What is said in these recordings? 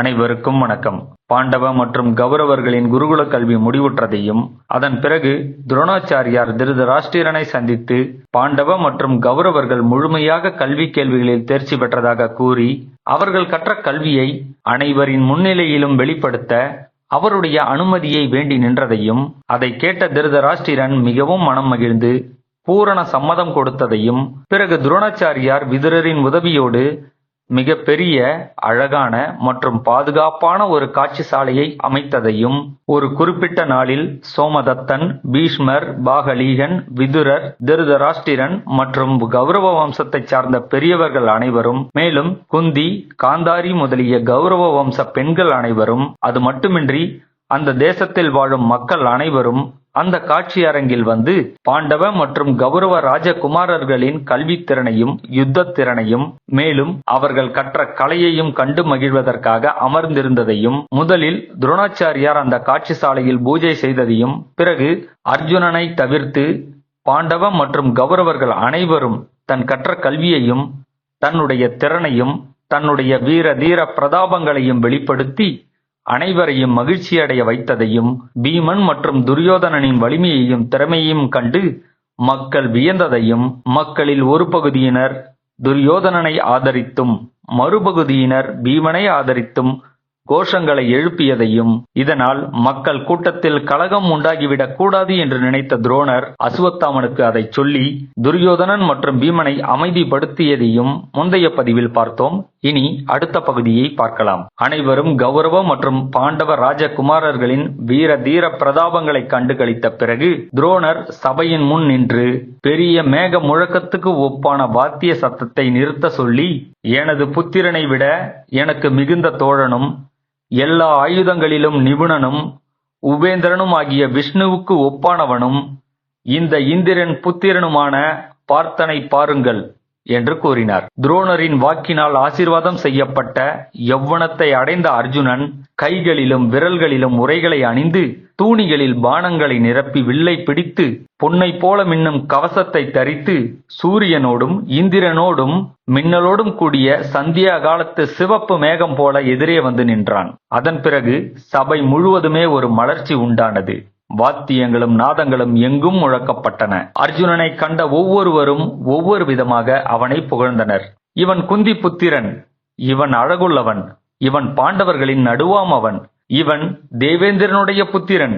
அனைவருக்கும் வணக்கம். பாண்டவ மற்றும் கௌரவர்களின் குருகுல கல்வி முடிவுற்றதையும் அதன் பிறகு துரோணாச்சாரியார் திருதராஷ்டிரனை சந்தித்து பாண்டவ மற்றும் கௌரவர்கள் முழுமையாக கல்வி கேள்விகளில் தேர்ச்சி பெற்றதாக கூறி அவர்கள் கற்ற கல்வியை அனைவரின் முன்னிலையிலும் வெளிப்படுத்த அவருடைய அனுமதியை வேண்டி நின்றதையும் அதை கேட்ட திருதராஷ்டிரன் மிகவும் மனம் மகிழ்ந்து பூரண சம்மதம் கொடுத்ததையும் பிறகு துரோணாச்சாரியார் விதுரரின் உதவியோடு மிக பெரிய அழகான மற்றும் பாதுகாப்பான ஒரு காட்சி சாலையை அமைத்ததையும் ஒரு குறிப்பிட்ட நாளில் சோமதத்தன் பீஷ்மர் பாகலீகன் விதுரர் திருதராஷ்டிரன் மற்றும் கௌரவ வம்சத்தைச் சார்ந்த பெரியவர்கள் அனைவரும் மேலும் குந்தி காந்தாரி முதலிய கௌரவ வம்ச பெண்கள் அனைவரும் அது மட்டுமின்றி அந்த தேசத்தில் வாழும் மக்கள் அனைவரும் அந்த காட்சி அரங்கில் வந்து பாண்டவ மற்றும் கௌரவ ராஜகுமாரர்களின் கல்வி திறனையும் யுத்த திறனையும் மேலும் அவர்கள் கற்ற கலையையும் கண்டு மகிழ்வதற்காக அமர்ந்திருந்ததையும் முதலில் துரோணாச்சாரியார் அந்த காட்சி சாலையில் பூஜை செய்ததையும் பிறகு அர்ஜுனனை தவிர்த்து பாண்டவ மற்றும் கௌரவர்கள் அனைவரும் தன் கற்ற கல்வியையும் தன்னுடைய திறனையும் தன்னுடைய வீர தீர பிரதாபங்களையும் வெளிப்படுத்தி அனைவரையும் மகிழ்ச்சியடைய வைத்ததையும் பீமன் மற்றும் துரியோதனனின் வலிமையையும் திறமையையும் கண்டு மக்கள் வியந்ததையும் மக்களில் ஒரு பகுதியினர் துரியோதனனை ஆதரித்தும் மறுபகுதியினர் பீமனை ஆதரித்தும் கோஷங்களை எழுப்பியதையும் இதனால் மக்கள் கூட்டத்தில் கலகம் உண்டாகிவிடக் கூடாது என்று நினைத்த துரோணர் அசுவத்தாமனுக்கு அதை சொல்லி துரியோதனன் மற்றும் பீமனை அமைதிப்படுத்தியதையும் முந்தைய பதிவில் பார்த்தோம். இனி அடுத்த பகுதியை பார்க்கலாம். அனைவரும் கௌரவ மற்றும் பாண்டவ ராஜகுமாரர்களின் வீர தீர பிரதாபங்களை கண்டு கழித்த பிறகு துரோணர் சபையின் முன் நின்று பெரிய மேக முழக்கத்துக்கு ஒப்பான வாத்திய சத்தத்தை நிறுத்த சொல்லி எனது புத்திரனை விட எனக்கு மிகுந்த தோழனும் எல்லா ஆயுதங்களிலும் நிபுணனும் உபேந்திரனும் ஆகிய விஷ்ணுவுக்கு ஒப்பானவனும் இந்த இந்திரன் புத்திரனுமான பார்த்தனை பாருங்கள். என்று கூறினார். துரோணரின் வாக்கினால் ஆசீர்வாதம் செய்யப்பட்ட யவ்வனத்தை அடைந்த அர்ஜுனன் கைகளிலும் விரல்களிலும் உரைகளை அணிந்து தூணிகளில் பானங்களை நிரப்பி வில்லை பிடித்து பொன்னை போல மின்னும் கவசத்தை தரித்து சூரியனோடும் இந்திரனோடும் மின்னலோடும் கூடிய சந்தியா காலத்து சிவப்பு மேகம் போல எதிரே வந்து நின்றான். அதன் பிறகு சபை முழுவதுமே ஒரு மலர்ச்சி உண்டானது. வாத்தியங்களும் நாதங்களும் எங்கும் முழக்கப்பட்டன. அர்ஜுனனை கண்ட ஒவ்வொருவரும் ஒவ்வொரு விதமாக அவனை புகழ்ந்தனர். இவன் குந்தி புத்திரன் இவன் அழகுள்ளவன் இவன் பாண்டவர்களின் நடுவாம் அவன் இவன் தேவேந்திரனுடைய புத்திரன்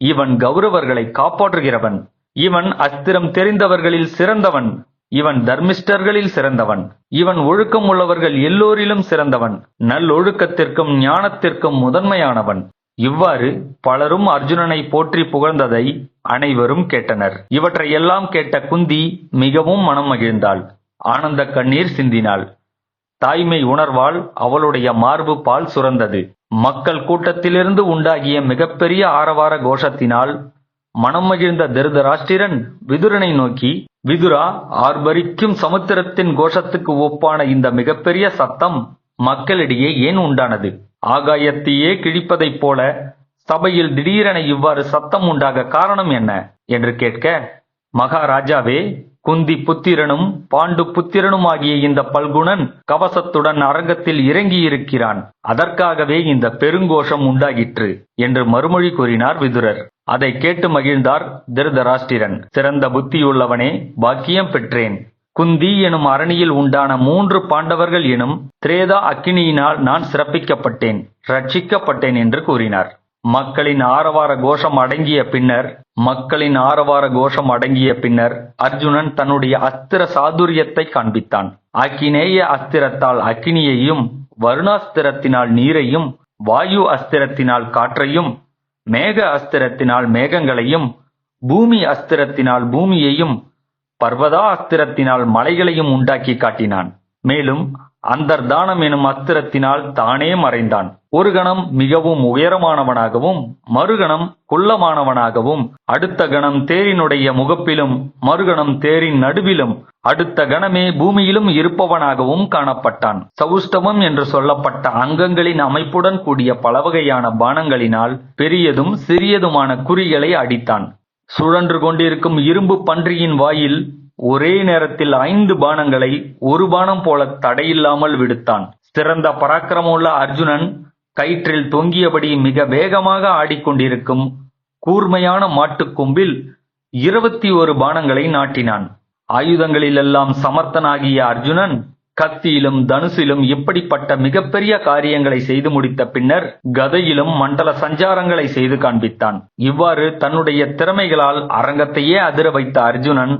இவன் கௌரவர்களை காப்பாற்றுகிறவன் இவன் அஸ்திரம் தெரிந்தவர்களில் சிறந்தவன் இவன் தர்மிஷ்டர்களில் சிறந்தவன் இவன் ஒழுக்கம் உள்ளவர்கள் எல்லோரிலும் சிறந்தவன் நல்லொழுக்கத்திற்கும் ஞானத்திற்கும் முதன்மையானவன். இவ்வாறு பலரும் அர்ஜுனனை போற்றி புகழ்ந்ததை அனைவரும் கேட்டனர். இவற்றை எல்லாம் கேட்ட குந்தி மிகவும் மனம் மகிழ்ந்தாள். ஆனந்த கண்ணீர் சிந்தினாள். தாய்மை உணர்வால் அவளுடைய மார்பு பால் சுரந்தது. மக்கள் கூட்டத்திலிருந்து உண்டாகிய மிகப்பெரிய ஆரவார கோஷத்தினால் மனம் மகிழ்ந்த திருதராஷ்டிரன் விதுரனை நோக்கி விதுரா ஆர்ப்பரிக்கும் சமுத்திரத்தின் கோஷத்துக்கு ஒப்பான இந்த மிகப்பெரிய சத்தம் மக்களிடையே ஏன் உண்டானது? ஆகாயத்தையே கிழிப்பதைப் போல சபையில் திடீரென இவ்வாறு சத்தம் உண்டாக காரணம் என்ன? என்று கேட்க மகாராஜாவே குந்தி புத்திரனும் பாண்டு புத்திரனும் ஆகிய இந்த பல்குணன் கவசத்துடன் அரங்கத்தில் இறங்கியிருக்கிறான். அதற்காகவே இந்த பெருங்கோஷம் உண்டாகிற்று என்று மறுமொழி கூறினார் விதுரர். அதை கேட்டு மகிழ்ந்தார் திருதராஷ்டிரன். சிறந்த புத்தியுள்ளவனே பாக்கியம் பெற்றேன். குந்தி எனும் அரணியில் உண்டான மூன்று பாண்டவர்கள் எனும் திரேதா அக்கினியினால் நான் சிறப்பிக்கப்பட்டேன் ரட்சிக்கப்பட்டேன் என்று கூறினார். மக்களின் ஆரவார கோஷம் அடங்கிய பின்னர் மக்களின் ஆரவார கோஷம் அடங்கிய பின்னர் அர்ஜுனன் தன்னுடைய அஸ்திர சாதுரியத்தை காண்பித்தான். அக்கினேய அஸ்திரத்தால் அக்கினியையும் வருணாஸ்திரத்தினால் நீரையும் வாயு அஸ்திரத்தினால் காற்றையும் மேக அஸ்திரத்தினால் மேகங்களையும் பூமி அஸ்திரத்தினால் பூமியையும் பர்வதா அஸ்திரத்தினால் மலைகளையும் உண்டாக்கி காட்டினான். மேலும் அந்தர்தானம் எனும் அஸ்திரத்தினால் தானே மறைந்தான். ஒரு கணம் மிகவும் உயரமானவனாகவும் மறுகணம் குள்ளமானவனாகவும் அடுத்த கணம் தேரினுடைய முகப்பிலும் மறுகணம் தேரின் நடுவிலும் அடுத்த கணமே பூமியிலும் இருப்பவனாகவும் காணப்பட்டான். சவுஷ்டவம் என்று சொல்லப்பட்ட அங்கங்களின் அமைப்புடன் கூடிய பலவகையான பானங்களினால் பெரியதும் சிறியதுமான குறிகளை அடித்தான். சுழன்று கொண்டிருக்கும் இரும்பு பன்றியின் வாயில் ஒரே நேரத்தில் ஐந்து பானங்களை ஒரு பானம் போல தடையில்லாமல் விடுத்தான். சிறந்த பராக்கிரமுள்ள அர்ஜுனன் கயிற்றில் தொங்கியபடி மிக வேகமாக ஆடிக்கொண்டிருக்கும் கூர்மையான மாட்டுக்கொம்பில் இருபத்தி ஒரு பானங்களை நாட்டினான். ஆயுதங்களிலெல்லாம் சமர்த்தனாகிய அர்ஜுனன் கத்தியிலும் தனுசிலும் இப்படிப்பட்ட மிகப்பெரிய காரியங்களை செய்து முடித்த பின்னர் கதையிலும் மண்டல சஞ்சாரங்களை செய்து காண்பித்தான். இவ்வாறு தன்னுடைய திறமைகளால் அரங்கத்தையே அதிர வைத்த அர்ஜுனன்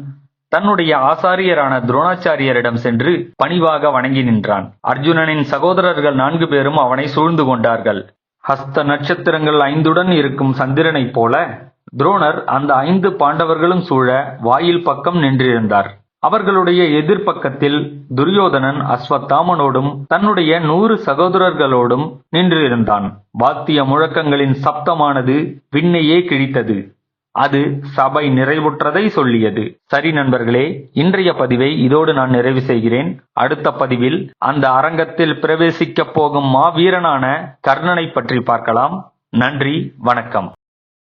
தன்னுடைய ஆசாரியரான துரோணாச்சாரியரிடம் சென்று பணிவாக வணங்கி நின்றான். அர்ஜுனனின் சகோதரர்கள் நான்கு பேரும் அவனை சூழ்ந்து கொண்டார்கள். ஹஸ்த நட்சத்திரங்கள் ஐந்துடன் இருக்கும் சந்திரனைப் போல துரோணர் அந்த ஐந்து பாண்டவர்களும் சூழ வாயில் பக்கம் நின்றிருந்தார். அவர்களுடைய எதிர்ப்பக்கத்தில் துரியோதனன் அஸ்வத்தாமனோடும் தன்னுடைய நூறு சகோதரர்களோடும் நின்றிருந்தான். வாத்திய முழக்கங்களின் சப்தமானது விண்ணையே கிழித்தது. அது சபை நிறைவுற்றதை சொல்லியது. சரி நண்பர்களே இன்றைய பதிவை இதோடு நான் நிறைவு செய்கிறேன். அடுத்த பதிவில் அந்த அரங்கத்தில் பிரவேசிக்கப் போகும் மாவீரனான கர்ணனை பற்றி பார்க்கலாம். நன்றி வணக்கம்.